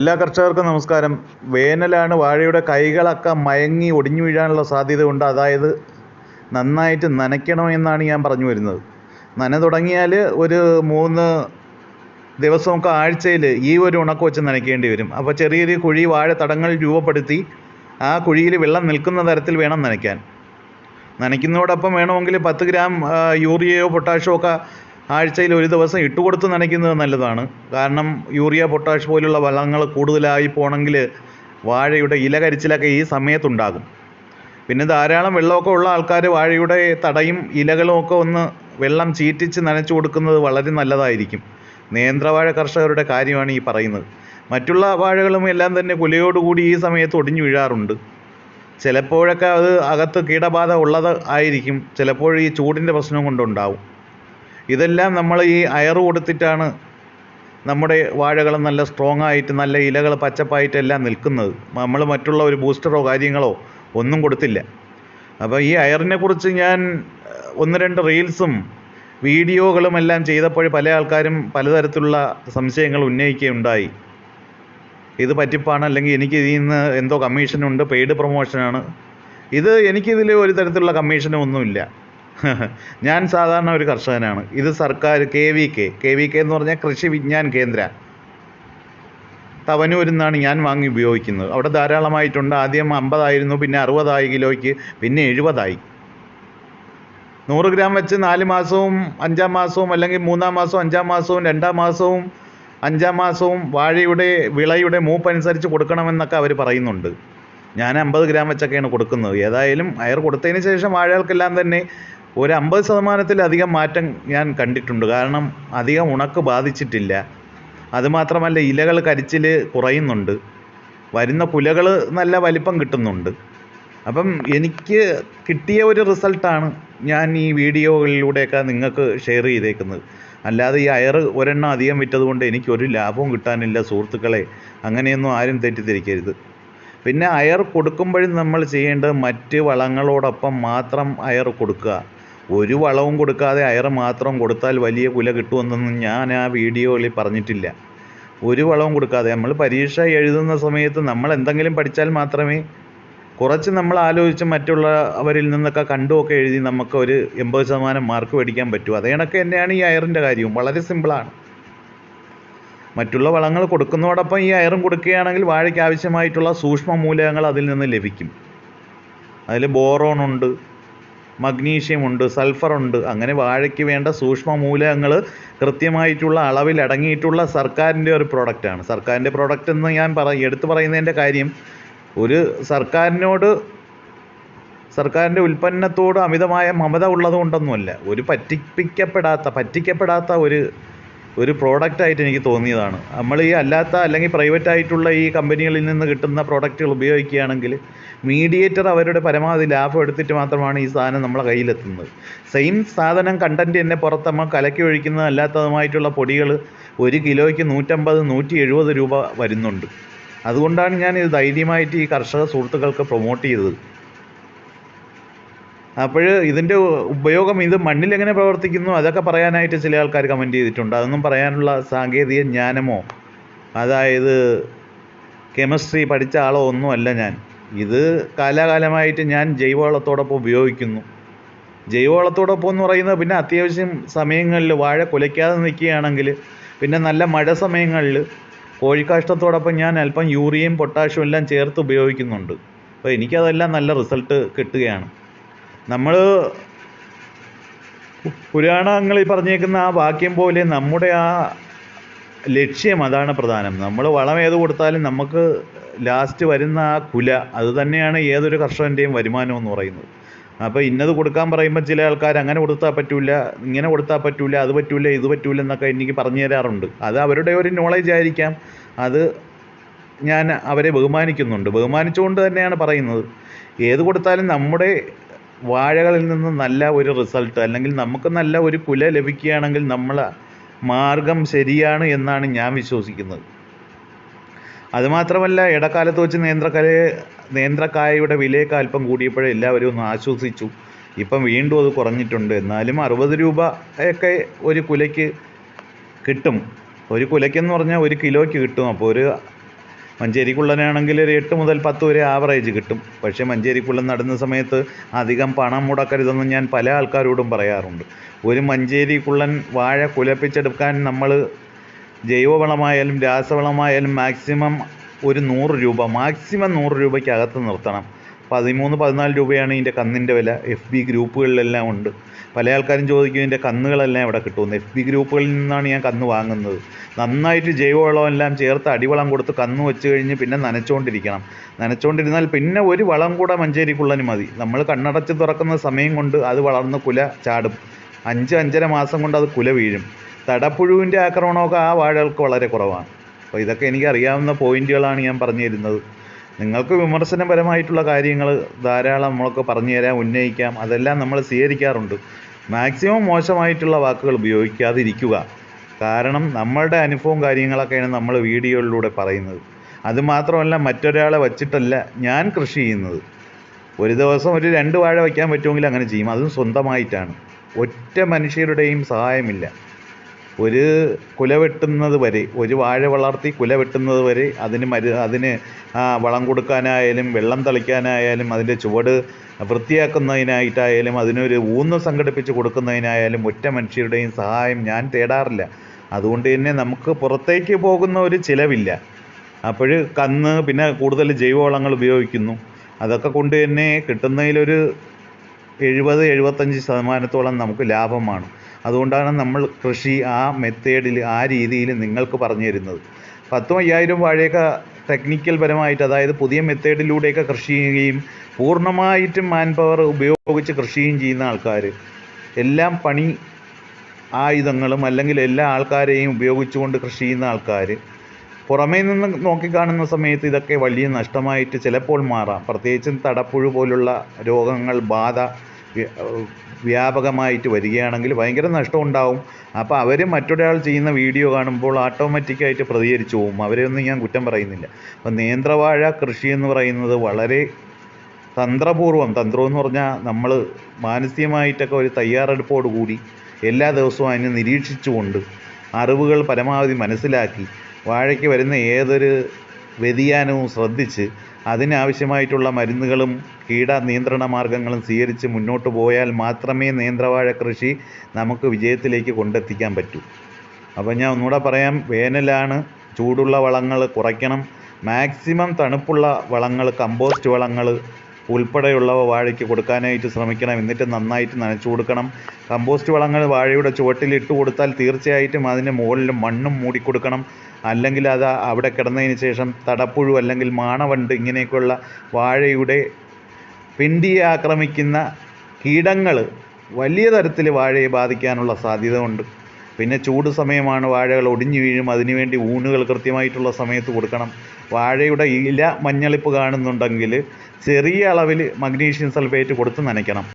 എല്ലാ കർഷകർക്കും നമസ്കാരം. വേനലാണ് വാഴയുടെ കൈകളൊക്കെ മയങ്ങി ഒടിഞ്ഞു വീഴാനുള്ള സാധ്യത ഉണ്ട്. അതായത് നന്നായിട്ട് നനയ്ക്കണമെന്നാണ് ഞാൻ പറഞ്ഞു വരുന്നത്. നന തുടങ്ങിയാൽ ഒരു മൂന്ന് ദിവസമൊക്കെ ആഴ്ചയിൽ ഈ ഒരു ഉണക്ക് വെച്ച് നനയ്ക്കേണ്ടി വരും. അപ്പോൾ ചെറിയ ചെറിയ കുഴി വാഴ തടങ്ങൾ രൂപപ്പെടുത്തി ആ കുഴിയിൽ വെള്ളം നിൽക്കുന്ന തരത്തിൽ വേണം നനയ്ക്കാൻ. നനയ്ക്കുന്നതോടൊപ്പം വേണമെങ്കിൽ പത്ത് ഗ്രാം യൂറിയയോ പൊട്ടാഷോ ഒക്കെ ആഴ്ചയിൽ ഒരു ദിവസം ഇട്ട് കൊടുത്ത് നനയ്ക്കുന്നത് നല്ലതാണ്. കാരണം യൂറിയ പൊട്ടാഷ് പോലുള്ള വളങ്ങൾ കൂടുതലായി പോകണമെങ്കിൽ വാഴയുടെ ഇല കരിച്ചിലൊക്കെ ഈ സമയത്തുണ്ടാകും. പിന്നെ ധാരാളം വെള്ളമൊക്കെ ഉള്ള ആൾക്കാർ വാഴയുടെ തടയും ഇലകളും ഒക്കെ ഒന്ന് വെള്ളം ചീറ്റിച്ച് നനച്ചു കൊടുക്കുന്നത് വളരെ നല്ലതായിരിക്കും. നേന്ത്രവാഴ കർഷകരുടെ കാര്യമാണ് ഈ പറയുന്നത്. മറ്റുള്ള വാഴകളും എല്ലാം തന്നെ കുലയോടുകൂടി ഈ സമയത്ത് ഒടിഞ്ഞു വീഴാറുണ്ട്. ചിലപ്പോഴൊക്കെ അത് അകത്ത് കീടബാധ ഉള്ളത് ആയിരിക്കും. ചിലപ്പോൾ ഈ ചൂടിന്റെ പ്രശ്നം കൊണ്ടുണ്ടാവും. ഇതെല്ലാം നമ്മൾ ഈ അയർ കൊടുത്തിട്ടാണ് നമ്മുടെ വാഴകൾ നല്ല സ്ട്രോങ് ആയിട്ട് നല്ല ഇലകൾ പച്ചപ്പായിട്ടെല്ലാം നിൽക്കുന്നത്. നമ്മൾ മറ്റുള്ള ഒരു ബൂസ്റ്ററോ കാര്യങ്ങളോ ഒന്നും കൊടുത്തില്ല. അപ്പോൾ ഈ അയറിനെ കുറിച്ച് ഞാൻ ഒന്ന് രണ്ട് റീൽസും വീഡിയോകളും എല്ലാം ചെയ്തപ്പോൾ പല ആൾക്കാരും പലതരത്തിലുള്ള സംശയങ്ങൾ ഉന്നയിക്കുകയുണ്ടായി. ഇത് പറ്റിപ്പാണ് അല്ലെങ്കിൽ എനിക്ക് ഇതിൽ നിന്ന് എന്തോ കമ്മീഷനുണ്ട് പെയ്ഡ് പ്രൊമോഷനാണ് ഇത് എനിക്കിതിൽ ഒരു തരത്തിലുള്ള കമ്മീഷനും ഒന്നുമില്ല. ഞാൻ സാധാരണ ഒരു കർഷകനാണ്. ഇത് സർക്കാർ K V K. K V K എന്ന് പറഞ്ഞാൽ കൃഷി വിജ്ഞാൻ കേന്ദ്ര. തവനൂരിൽ നിന്നാണ് ഞാൻ വാങ്ങി ഉപയോഗിക്കുന്നത്. അവിടെ ധാരാളമായിട്ടുണ്ട്. ആദ്യം അമ്പതായിരുന്നു പിന്നെ അറുപതായി കിലോയ്ക്ക് പിന്നെ എഴുപതായി. നൂറ് ഗ്രാം വെച്ച് നാല് മാസവും അഞ്ചാം മാസവും അല്ലെങ്കിൽ മൂന്നാം മാസവും അഞ്ചാം മാസവും രണ്ടാം മാസവും അഞ്ചാം മാസവും വാഴയുടെ വിളയുടെ മൂപ്പനുസരിച്ച് കൊടുക്കണമെന്നൊക്കെ അവർ പറയുന്നുണ്ട്. ഞാൻ അമ്പത് ഗ്രാം വെച്ചൊക്കെയാണ് കൊടുക്കുന്നത്. ഏതായാലും അയർ കൊടുത്തതിന് ശേഷം വാഴകൾക്കെല്ലാം തന്നെ ഒരു അമ്പത് ശതമാനത്തിലധികം മാറ്റം ഞാൻ കണ്ടിട്ടുണ്ട്. കാരണം അധികം ഉണക്ക് ബാധിച്ചിട്ടില്ല. അതുമാത്രമല്ല ഇലകൾ കരിച്ചിൽ കുറയുന്നുണ്ട്. വരുന്ന പുലകൾ നല്ല വലിപ്പം കിട്ടുന്നുണ്ട്. അപ്പം എനിക്ക് കിട്ടിയ ഒരു റിസൾട്ടാണ് ഞാൻ ഈ വീഡിയോകളിലൂടെയൊക്കെ നിങ്ങൾക്ക് ഷെയർ ചെയ്തേക്കുന്നത്. അല്ലാതെ ഈ അയർ ഒരെണ്ണം അധികം വിറ്റതുകൊണ്ട് എനിക്കൊരു ലാഭവും കിട്ടാനില്ല സുഹൃത്തുക്കളെ. അങ്ങനെയൊന്നും ആരും തെറ്റിദ്ധരിക്കരുത്. പിന്നെ അയർ കൊടുക്കുമ്പോഴും നമ്മൾ ചെയ്യേണ്ടത് മറ്റ് വളങ്ങളോടൊപ്പം മാത്രം അയർ കൊടുക്കുക. ഒരു വളവും കൊടുക്കാതെ അയർ മാത്രം കൊടുത്താൽ വലിയ കുല കിട്ടുമെന്നൊന്നും ഞാൻ ആ വീഡിയോയിൽ പറഞ്ഞിട്ടില്ല. ഒരു വളവും കൊടുക്കാതെ നമ്മൾ പരീക്ഷ എഴുതുന്ന സമയത്ത് നമ്മൾ എന്തെങ്കിലും പഠിച്ചാൽ മാത്രമേ കുറച്ച് നമ്മൾ ആലോചിച്ച് മറ്റുള്ളവരിൽ നിന്നൊക്കെ കണ്ടുമൊക്കെ എഴുതി നമുക്ക് ഒരു എൺപത് ശതമാനം മാർക്ക് മേടിക്കാൻ പറ്റൂ. അതേ കണക്ക് തന്നെയാണ് ഈ അയറിന്റെ കാര്യവും. വളരെ സിമ്പിളാണ്. മറ്റുള്ള വളങ്ങൾ കൊടുക്കുന്നതോടൊപ്പം ഈ അയറും കൊടുക്കുകയാണെങ്കിൽ വാഴയ്ക്ക് ആവശ്യമായിട്ടുള്ള സൂക്ഷ്മ മൂലകങ്ങൾ അതിൽ നിന്ന് ലഭിക്കും. അതിൽ ബോറോൺ ഉണ്ട് മഗ്നീഷ്യം ഉണ്ട് സൾഫർ ഉണ്ട് അങ്ങനെ വാഴയ്ക്ക് വേണ്ട സൂക്ഷ്മ മൂലകങ്ങൾ കൃത്യമായിട്ടുള്ള അളവിൽ അടങ്ങിയിട്ടുള്ള സർക്കാരിന്റെ ഒരു പ്രോഡക്റ്റാണ്. സർക്കാരിന്റെ പ്രോഡക്റ്റ് എന്ന് ഞാൻ പറ എടുത്തു പറയുന്നതിന്റെ കാര്യം ഒരു സർക്കാരിനോട് സർക്കാരിന്റെ ഉൽപ്പന്നത്തോട് അമിതമായ മമത ഉള്ളതുകൊണ്ടൊന്നുമല്ല. ഒരു പറ്റിപ്പിക്കപ്പെടാത്ത പറ്റിക്കപ്പെടാത്ത ഒരു ഒരു പ്രോഡക്റ്റായിട്ട് എനിക്ക് തോന്നിയതാണ്. നമ്മൾ ഈ അല്ലാത്ത അല്ലെങ്കിൽ പ്രൈവറ്റ് ആയിട്ടുള്ള ഈ കമ്പനികളിൽ നിന്ന് കിട്ടുന്ന പ്രോഡക്റ്റുകൾ ഉപയോഗിക്കുകയാണെങ്കിൽ മീഡിയേറ്റർ അവരുടെ പരമാവധി ലാഭം എടുത്തിട്ട് മാത്രമാണ് ഈ സാധനം നമ്മളെ കയ്യിലെത്തുന്നത്. സെയിം സാധനം കണ്ടന്റ് തന്നെ പുറത്ത് നമ്മൾ കലക്കി ഒഴിക്കുന്ന അല്ലാത്തതുമായിട്ടുള്ള പൊടികൾ ഒരു കിലോയ്ക്ക് നൂറ്റമ്പത് നൂറ്റി എഴുപത് രൂപ വരുന്നുണ്ട്. അതുകൊണ്ടാണ് ഞാൻ ഇത് ധൈര്യമായിട്ട് ഈ കർഷക സുഹൃത്തുക്കൾക്ക് പ്രൊമോട്ട് ചെയ്തത്. അപ്പോൾ ഇതിന്റെ ഉപയോഗം ഇത് മണ്ണിൽ എങ്ങനെ പ്രവർത്തിക്കുന്നു അതൊക്കെ പറയാനായിട്ട് ചില ആൾക്കാർ കമന്റ് ചെയ്തിട്ടുണ്ട്. അതൊന്നും പറയാനുള്ള സാങ്കേതിക ജ്ഞാനമോ? അതായത് കെമിസ്ട്രി പഠിച്ച ആളോ ഒന്നുമല്ല ഞാൻ. ഇത് കാലാകാലമായിട്ട് ഞാൻ ജൈവവളത്തോടൊപ്പം ഉപയോഗിക്കുന്നു. ജൈവവളത്തോടൊപ്പം എന്ന് പറയുന്നത് പിന്നെ അത്യാവശ്യം സമയങ്ങളിൽ വാഴ കുലയ്ക്കാതെ നിൽക്കുകയാണെങ്കിൽ പിന്നെ നല്ല മഴ സമയങ്ങളിൽ കോഴിക്കാഷ്ടത്തോടൊപ്പം ഞാൻ അല്പം യൂറിയയും പൊട്ടാഷ്യം എല്ലാം ചേർത്ത് ഉപയോഗിക്കുന്നുണ്ട്. അപ്പോൾ എനിക്കതെല്ലാം നല്ല റിസൾട്ട് കിട്ടുകയാണ്. നമ്മൾ ഈ പറഞ്ഞേക്കുന്ന ആ വാക്യം പോലെ നമ്മുടെ ആ ലക്ഷ്യം അതാണ് പ്രധാനം. നമ്മൾ വളം ഏത് കൊടുത്താലും നമുക്ക് ലാസ്റ്റ് വരുന്ന ആ കുല അത് തന്നെയാണ് ഏതൊരു കർഷകന്റെയും വരുമാനം എന്ന് പറയുന്നത്. അപ്പോൾ ഇന്നത് കൊടുക്കാൻ പറയുമ്പോൾ ചില ആൾക്കാർ അങ്ങനെ കൊടുത്താൽ പറ്റില്ല ഇങ്ങനെ കൊടുത്താൽ പറ്റില്ല അത് പറ്റില്ല ഇത് പറ്റില്ല എന്നൊക്കെ എനിക്ക് പറഞ്ഞു തരാറുണ്ട്. അത് അവരുടെ ഒരു നോളേജ് ആയിരിക്കാം. അത് ഞാൻ അവരെ ബഹുമാനിക്കുന്നുണ്ട്. ബഹുമാനിച്ചുകൊണ്ട് തന്നെയാണ് പറയുന്നത്. ഏത് കൊടുത്താലും നമ്മുടെ വാഴകളിൽ നിന്ന് നല്ല ഒരു റിസൾട്ട് അല്ലെങ്കിൽ നമുക്ക് നല്ല ഒരു കുല ലഭിക്കുകയാണെങ്കിൽ നമ്മൾ മാർഗം ശരിയാണ് എന്നാണ് ഞാൻ വിശ്വസിക്കുന്നത്. അതുമാത്രമല്ല ഇടക്കാലത്ത് വെച്ച് നേന്ത്രക്കായ നേന്ത്രക്കായയുടെ വിലയൊക്കെ അല്പം കൂടിയപ്പോഴേ എല്ലാവരും ഒന്ന് ആശ്വസിച്ചു. ഇപ്പം വീണ്ടും അത് കുറഞ്ഞിട്ടുണ്ട്. എന്നാലും അറുപത് രൂപ ഒക്കെ ഒരു കുലയ്ക്ക് കിട്ടും. ഒരു കുലയ്ക്കെന്ന് പറഞ്ഞാൽ ഒരു കിലോയ്ക്ക് കിട്ടും. അപ്പോൾ ഒരു മഞ്ചേരിക്കുള്ളനാണെങ്കിൽ ഒരു എട്ട് മുതൽ പത്ത് വരെ ആവറേജ് കിട്ടും. പക്ഷേ മഞ്ചേരിക്കുള്ളൻ നടുന്ന സമയത്ത് അധികം പണം മുടക്കരുതെന്ന് ഞാൻ പല ആൾക്കാരോടും പറയാറുണ്ട്. ഒരു മഞ്ചേരിക്കുള്ളൻ വാഴ കുലപ്പിച്ചെടുക്കാൻ നമ്മൾ ജൈവവളമായാലും രാസവളമായാലും മാക്സിമം ഒരു നൂറ് രൂപ മാക്സിമം നൂറ് രൂപയ്ക്കകത്ത് നിർത്തണം. പതിമൂന്ന് പതിനാല് രൂപയാണ് ഇതിന്റെ കന്നിന്റെ വില. എഫ് ബി ഗ്രൂപ്പുകളിലെല്ലാം ഉണ്ട്. പല ആൾക്കാരും ചോദിക്കും ഇതിന്റെ കന്നുകളെല്ലാം എവിടെ കിട്ടുമെന്ന്. എഫ് ബി ഗ്രൂപ്പുകളിൽ നിന്നാണ് ഞാൻ കന്ന് വാങ്ങുന്നത്. നന്നായിട്ട് ജൈവവളം എല്ലാം ചേർത്ത് അടിവളം കൊടുത്ത് കന്ന് വെച്ച് കഴിഞ്ഞ് പിന്നെ നനച്ചുകൊണ്ടിരിക്കണം നനച്ചുകൊണ്ടിരുന്നാൽ പിന്നെ ഒരു വളം കൂടെ മഞ്ചേരിക്കുള്ളതിന് മതി. നമ്മൾ കണ്ണടച്ച് തുറക്കുന്ന സമയം കൊണ്ട് അത് വളർന്ന് കുല ചാടും. അഞ്ച് അഞ്ചര മാസം കൊണ്ട് അത് കുല വീഴും. തടപ്പുഴുവിന്റെ ആക്രമണമൊക്കെ ആ വാഴകൾക്ക് വളരെ കുറവാണ്. അപ്പോൾ ഇതൊക്കെ എനിക്ക് അറിയാവുന്ന പോയിന്റുകളാണ് ഞാൻ പറഞ്ഞു തരുന്നത്. നിങ്ങൾക്ക് വിമർശനപരമായിട്ടുള്ള കാര്യങ്ങൾ ധാരാളം നമ്മളൊക്കെ പറഞ്ഞു തരാം ഉന്നയിക്കാം. അതെല്ലാം നമ്മൾ സ്വീകരിക്കാറുണ്ട്. മാക്സിമം മോശമായിട്ടുള്ള വാക്കുകൾ ഉപയോഗിക്കാതിരിക്കുക. കാരണം നമ്മളുടെ അനുഭവം കാര്യങ്ങളൊക്കെയാണ് നമ്മൾ വീഡിയോയിലൂടെ പറയുന്നത്. അതുമാത്രമല്ല മറ്റൊരാളെ വച്ചിട്ടല്ല ഞാൻ കൃഷി ചെയ്യുന്നത്. ഒരു ദിവസം ഒരു രണ്ട് വാഴ വയ്ക്കാൻ പറ്റുമെങ്കിൽ അങ്ങനെ ചെയ്യും. അതും സ്വന്തമായിട്ടാണ്. ഒറ്റ മനുഷ്യരുടെയും സഹായമില്ല. ഒരു കുല വെട്ടുന്നത് വരെ ഒരു വാഴ വളർത്തി കുല വെട്ടുന്നത് വരെ അതിന് മരു അതിന് വളം കൊടുക്കാനായാലും വെള്ളം തളിക്കാനായാലും അതിന്റെ ചുവട് വൃത്തിയാക്കുന്നതിനായിട്ടായാലും അതിനൊരു ഊന്ന് സംഘടിപ്പിച്ച് കൊടുക്കുന്നതിനായാലും ഒറ്റ മനുഷ്യരുടെയും സഹായം ഞാൻ തേടാറില്ല. അതുകൊണ്ട് തന്നെ നമുക്ക് പുറത്തേക്ക് പോകുന്ന ഒരു ചിലവില്ല. അപ്പോൾ കന്ന് പിന്നെ കൂടുതൽ ജൈവവളങ്ങൾ ഉപയോഗിക്കുന്നു. അതൊക്കെ കൊണ്ട് തന്നെ കിട്ടുന്നതിലൊരു എഴുപത് എഴുപത്തഞ്ച് ശതമാനത്തോളം നമുക്ക് ലാഭമാണ്. അതുകൊണ്ടാണ് നമ്മൾ കൃഷി ആ മെത്തേഡിൽ ആ രീതിയിൽ നിങ്ങൾക്ക് പറഞ്ഞു തരുന്നത്. പത്തും അയ്യായിരം വാഴയൊക്കെ ടെക്നിക്കൽ പരമായിട്ട് അതായത് പുതിയ മെത്തേഡിലൂടെയൊക്കെ കൃഷി ചെയ്യുകയും പൂർണമായിട്ടും മാൻ പവർ ഉപയോഗിച്ച് കൃഷിയും ചെയ്യുന്ന ആൾക്കാർ എല്ലാം പണി ആയുധങ്ങളും അല്ലെങ്കിൽ എല്ലാ ആൾക്കാരെയും ഉപയോഗിച്ചുകൊണ്ട് കൃഷി ചെയ്യുന്ന ആൾക്കാർ പുറമേ നിന്ന് നോക്കിക്കാണുന്ന സമയത്ത് ഇതൊക്കെ വലിയ നഷ്ടമായിട്ട് ചിലപ്പോൾ മാറാം. പ്രത്യേകിച്ചും തടപ്പുഴു പോലുള്ള രോഗങ്ങൾ ബാധ വ്യാപകമായിട്ട് വരികയാണെങ്കിൽ ഭയങ്കര നഷ്ടം ഉണ്ടാവും അപ്പോൾ അവർ മറ്റൊരാൾ ചെയ്യുന്ന വീഡിയോ കാണുമ്പോൾ ഓട്ടോമാറ്റിക്കായിട്ട് പ്രതികരിച്ചു പോകും അവരെയൊന്നും ഞാൻ കുറ്റം പറയുന്നില്ല. അപ്പോൾ നേന്ത്രവാഴ കൃഷി എന്ന് പറയുന്നത് വളരെ തന്ത്രപൂർവം തന്ത്രം എന്ന് പറഞ്ഞാൽ നമ്മൾ മാനസികമായിട്ടൊക്കെ ഒരു തയ്യാറെടുപ്പോടുകൂടി എല്ലാ ദിവസവും അതിനെ നിരീക്ഷിച്ചുകൊണ്ട് അറിവുകൾ പരമാവധി മനസ്സിലാക്കി വാഴയ്ക്ക് വരുന്ന ഏതൊരു വ്യതിയാനവും ശ്രദ്ധിച്ച് അതിനാവശ്യമായിട്ടുള്ള മരുന്നുകളും കീട നിയന്ത്രണ മാർഗങ്ങളും സ്വീകരിച്ച് മുന്നോട്ട് പോയാൽ മാത്രമേ നേന്ത്രവാഴ കൃഷി നമുക്ക് വിജയത്തിലേക്ക് കൊണ്ടെത്തിക്കാൻ പറ്റൂ. അപ്പോൾ ഞാൻ ഒന്നുകൂടെ പറയാം വേനലാണ് ചൂടുള്ള വളങ്ങൾ കുറയ്ക്കണം. മാക്സിമം തണുപ്പുള്ള വളങ്ങൾ കമ്പോസ്റ്റ് വളങ്ങൾ ഉൾപ്പെടെയുള്ളവ വാഴയ്ക്ക് കൊടുക്കാനായിട്ട് ശ്രമിക്കണം. എന്നിട്ട് നന്നായിട്ട് നനച്ചു കൊടുക്കണം. കമ്പോസ്റ്റ് വളങ്ങൾ വാഴയുടെ ചുവട്ടിൽ ഇട്ട് കൊടുത്താൽ തീർച്ചയായിട്ടും അതിന്റെ മുകളിൽ മണ്ണും മൂടിക്കൊടുക്കണം അല്ലെങ്കിൽ അത് അവിടെ കിടന്നതിന് ശേഷം തടപ്പുഴു അല്ലെങ്കിൽ മാണവണ്ട് ഇങ്ങനെയൊക്കെയുള്ള വാഴയുടെ പിണ്ടിയെ ആക്രമിക്കുന്ന കീടങ്ങൾ വലിയ തരത്തിൽ വാഴയെ ബാധിക്കാനുള്ള സാധ്യത ഉണ്ട് പിന്നെ ചൂട് സമയമാണ് വാഴകൾ ഒടിഞ്ഞു വീഴും. അതിനുവേണ്ടി ഊണുകൾ കൃത്യമായിട്ടുള്ള സമയത്ത് കൊടുക്കണം. വാഴയുടെ ഇല മഞ്ഞളിപ്പ് കാണുന്നുണ്ടെങ്കിൽ ചെറിയ അളവിൽ മഗ്നീഷ്യം സൾഫേറ്റ് കൊടുത്ത് നനയ്ക്കണം.